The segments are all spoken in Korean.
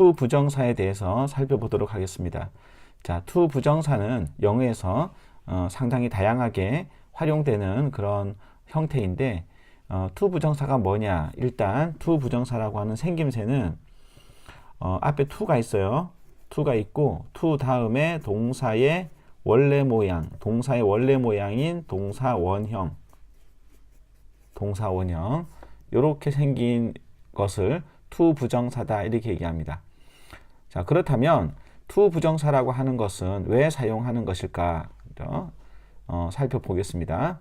to 부정사에 대해서 살펴보도록 하겠습니다. 자, to 부정사는 영어에서 어, 상당히 다양하게 활용되는 그런 형태인데 어, to 부정사가 뭐냐? 일단 to 부정사라고 하는 생김새는 어, 앞에 to가 있어요. to가 있고 to 다음에 동사의 원래 모양, 동사의 원래 모양인 동사 원형, 동사 원형 이렇게 생긴 것을 to 부정사다 이렇게 얘기합니다. 자 그렇다면 to 부정사라고 하는 것은 왜 사용하는 것일까? 어, 살펴보겠습니다.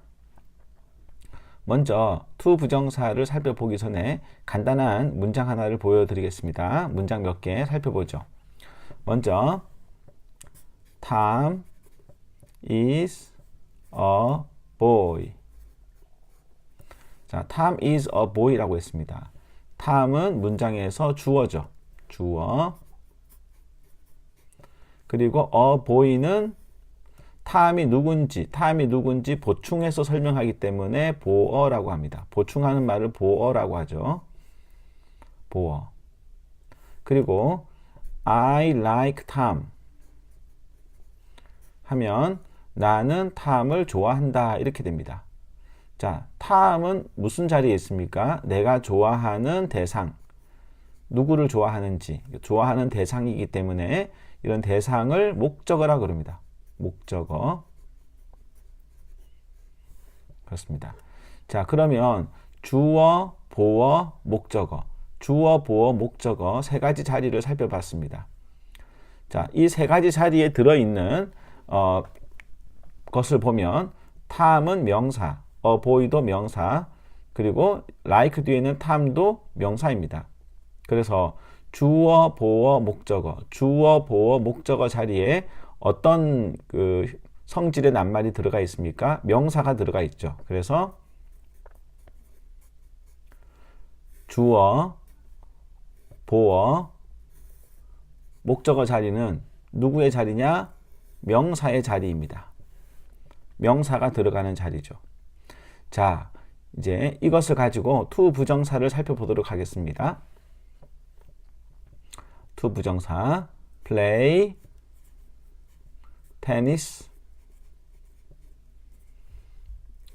먼저 to 부정사를 살펴보기 전에 간단한 문장 하나를 보여드리겠습니다. 문장 몇 개 살펴보죠. 먼저 Tom is a boy. 자, Tom is a boy라고 했습니다. Tom은 문장에서 주어죠. 주어. 그리고 a boy는 탐이 누군지, 탐이 누군지 보충해서 설명하기 때문에 보어라고 합니다. 보충하는 말을 보어라고 하죠. 보어. 그리고 I like Tom 하면 나는 탐을 좋아한다 이렇게 됩니다. 자, 탐은 무슨 자리에 있습니까? 내가 좋아하는 대상. 누구를 좋아하는지 좋아하는 대상이기 때문에 이런 대상을 목적어라 그럽니다. 목적어. 그렇습니다. 자, 그러면 주어, 보어, 목적어. 주어, 보어, 목적어 세 가지 자리를 살펴봤습니다. 자, 이 세 가지 자리에 들어있는 어, 것을 보면 탐은 명사, 어 보이도 명사, 그리고 like 뒤에는 탐도 명사입니다. 그래서 주어, 보어, 목적어, 주어, 보어, 목적어 자리에 어떤 그 성질의 낱말이 들어가 있습니까? 명사가 들어가 있죠. 그래서 주어, 보어, 목적어 자리는 누구의 자리냐? 명사의 자리입니다. 명사가 들어가는 자리죠. 자, 이제 이것을 가지고 to 부정사를 살펴보도록 하겠습니다. To 부정사 play tennis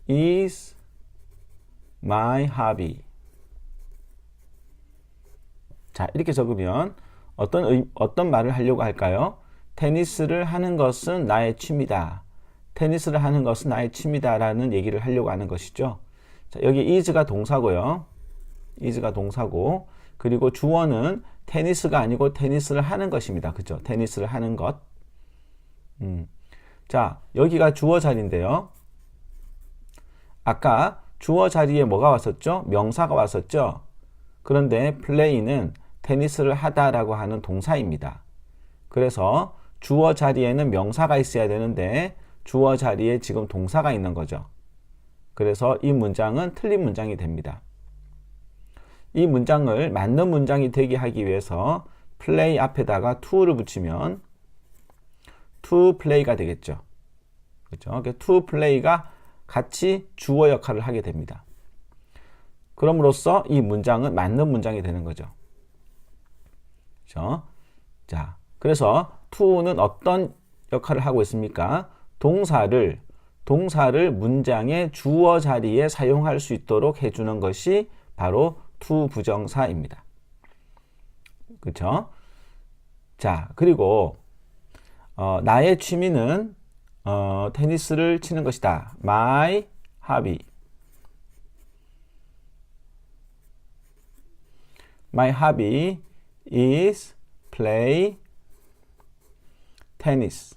is my hobby. 자, 이렇게 적으면 어떤 의, 어떤 말을 하려고 할까요? 테니스를 하는 것은 나의 취미다. 테니스를 하는 것은 나의 취미다라는 얘기를 하려고 하는 것이죠. 자, 여기 is가 동사고요. is가 동사고 그리고 주어는 테니스가 아니고 테니스를 하는 것입니다. 그죠? 테니스를 하는 것. 음. 자, 여기가 주어 자리인데요. 아까 주어 자리에 뭐가 왔었죠? 명사가 왔었죠? 그런데 플레이는 테니스를 하다라고 하는 동사입니다. 그래서 주어 자리에는 명사가 있어야 되는데 주어 자리에 지금 동사가 있는 거죠. 그래서 이 문장은 틀린 문장이 됩니다. 이 문장을 맞는 문장이 되게 하기 위해서 play 앞에다가 to를 붙이면 to play가 되겠죠. 그렇죠? to play가 같이 주어 역할을 하게 됩니다. 그럼으로써 이 문장은 맞는 문장이 되는 거죠. 그렇죠? 자, 그래서 to는 어떤 역할을 하고 있습니까? 동사를 동사를 문장의 주어 자리에 사용할 수 있도록 해주는 것이 바로 to 부정사입니다. 그렇죠? 자, 그리고 어, 나의 취미는 어, 테니스를 치는 것이다. My hobby. My hobby is play tennis.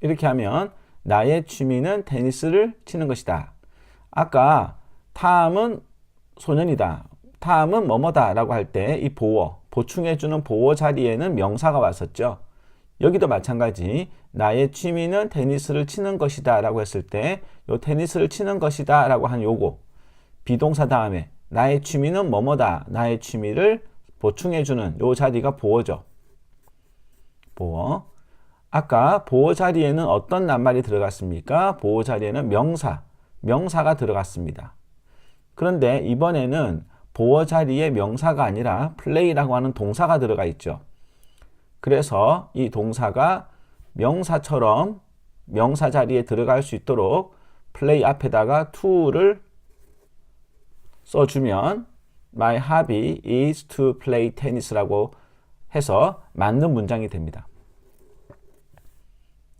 이렇게 하면 나의 취미는 테니스를 치는 것이다. 아까 탐은 소년이다. 탐은 뭐뭐다 라고 할 때 이 보어, 보충해주는 보어 자리에는 명사가 왔었죠. 여기도 마찬가지 나의 취미는 테니스를 치는 것이다 라고 했을 때 요 테니스를 치는 것이다 라고 한 요거 비동사 다음에 나의 취미는 뭐뭐다 나의 취미를 보충해주는 요 자리가 보어죠. 보어. 아까 보호 자리에는 어떤 낱말이 들어갔습니까? 보호 자리에는 명사, 명사가 들어갔습니다. 그런데 이번에는 보어 자리에 명사가 아니라 play라고 하는 동사가 들어가 있죠. 그래서 이 동사가 명사처럼 명사 자리에 들어갈 수 있도록 play 앞에다가 to를 써주면 My hobby is to play tennis라고 해서 맞는 문장이 됩니다.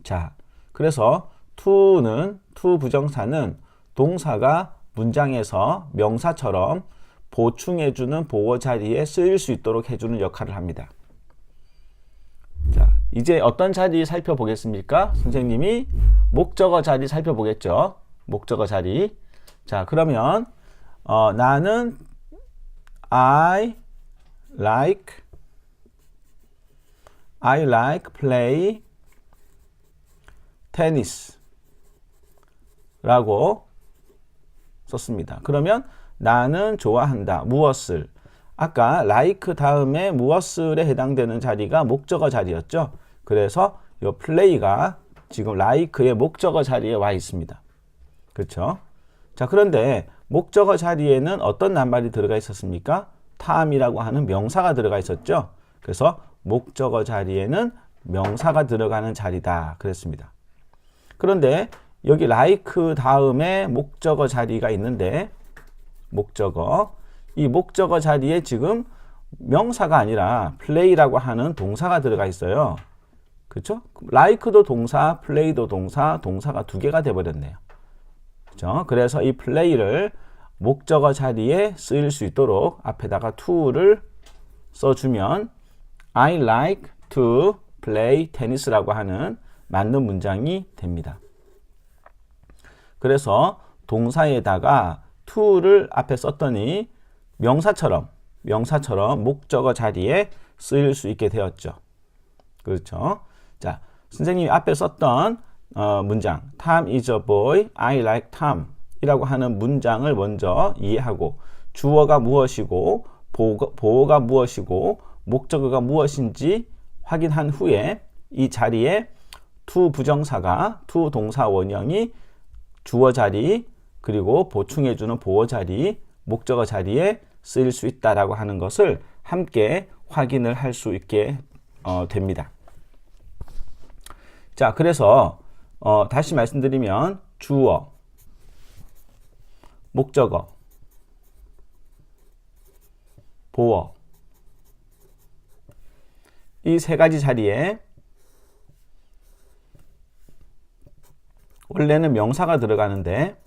자, 그래서 to는 to 부정사는 동사가 문장에서 명사처럼 보충해주는 보어 자리에 쓰일 수 있도록 해주는 역할을 합니다. 자, 이제 어떤 자리 살펴보겠습니까? 선생님이 목적어 자리 살펴보겠죠. 목적어 자리. 자, 그러면 어, 나는 I like I like play tennis 라고 썼습니다. 그러면 나는 좋아한다. 무엇을? 아까 like 다음에 무엇을에 해당되는 자리가 목적어 자리였죠. 그래서 이 play가 지금 like의 목적어 자리에 와 있습니다. 그렇죠? 자, 그런데 목적어 자리에는 어떤 낱말이 들어가 있었습니까? time이라고 하는 명사가 들어가 있었죠. 그래서 목적어 자리에는 명사가 들어가는 자리다. 그랬습니다. 그런데 여기 like 다음에 목적어 자리가 있는데 목적어 이 목적어 자리에 지금 명사가 아니라 play라고 하는 동사가 들어가 있어요. 그렇죠? like도 동사, play도 동사, 동사가 두 개가 돼 버렸네요. 그렇죠? 그래서 이 play를 목적어 자리에 쓰일 수 있도록 앞에다가 to를 써주면 I like to play tennis라고 하는 맞는 문장이 됩니다. 그래서 동사에다가 to를 앞에 썼더니 명사처럼 명사처럼 목적어 자리에 쓰일 수 있게 되었죠. 그렇죠? 자, 선생님이 앞에 썼던 어, 문장 Tom is a boy, I like Tom 이라고 하는 문장을 먼저 이해하고 주어가 무엇이고 보어가, 무엇이고 목적어가 무엇인지 확인한 후에 이 자리에 to 부정사가 to 동사 원형이 주어 자리 그리고 보충해주는 보어 자리 목적어 자리에 쓰일 수 있다라고 하는 것을 함께 확인을 할 수 있게 어, 됩니다. 자, 그래서 어, 다시 말씀드리면 주어, 목적어, 보어 이 세 가지 자리에 원래는 명사가 들어가는데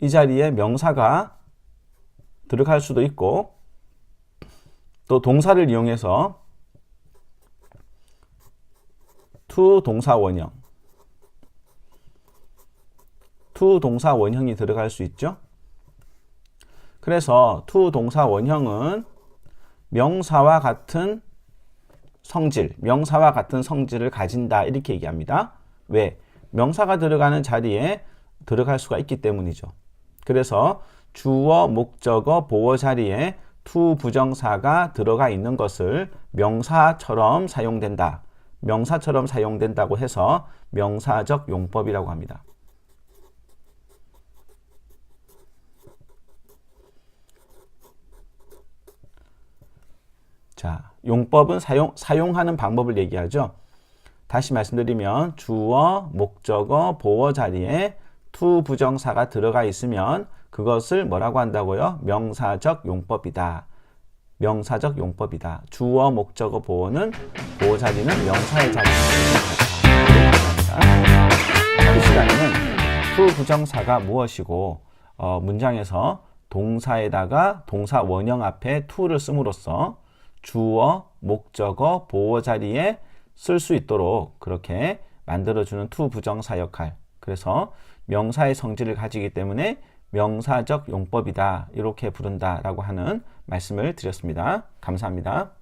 이 자리에 명사가 들어갈 수도 있고 또 동사를 이용해서 to 동사 원형 to 동사 원형이 들어갈 수 있죠. 그래서 to 동사 원형은 명사와 같은 성질, 명사와 같은 성질을 가진다 이렇게 얘기합니다. 왜? 명사가 들어가는 자리에 들어갈 수가 있기 때문이죠. 그래서 주어, 목적어, 보어 자리에 to 부정사가 들어가 있는 것을 명사처럼 사용된다. 명사처럼 사용된다고 해서 명사적 용법이라고 합니다. 자, 용법은 사용, 사용하는 방법을 얘기하죠. 다시 말씀드리면 주어, 목적어, 보어 자리에 to 부정사가 들어가 있으면 그것을 뭐라고 한다고요? 명사적 용법이다. 명사적 용법이다. 주어, 목적어, 보어는 보어 자리는 명사의 자리에 이 시간에는 to 부정사가 무엇이고 어, 문장에서 동사에다가 동사 원형 앞에 to를 씀으로써 주어, 목적어, 보어 자리에 쓸 수 있도록 그렇게 만들어주는 to 부정사 역할. 그래서 명사의 성질을 가지기 때문에 명사적 용법이다. 이렇게 부른다라고 하는 말씀을 드렸습니다. 감사합니다.